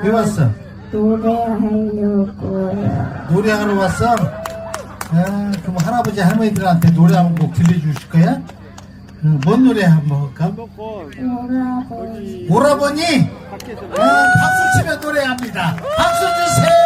왜 왔어? 노래하려고요. 노래하러 왔어? 아, 그럼 할아버지 할머니들한테 노래 한 곡 들려주실 거야? 응, 뭔 노래 한번 할까? 오라버니. 오라버니 아, 박수 치면 노래합니다 박수 주세요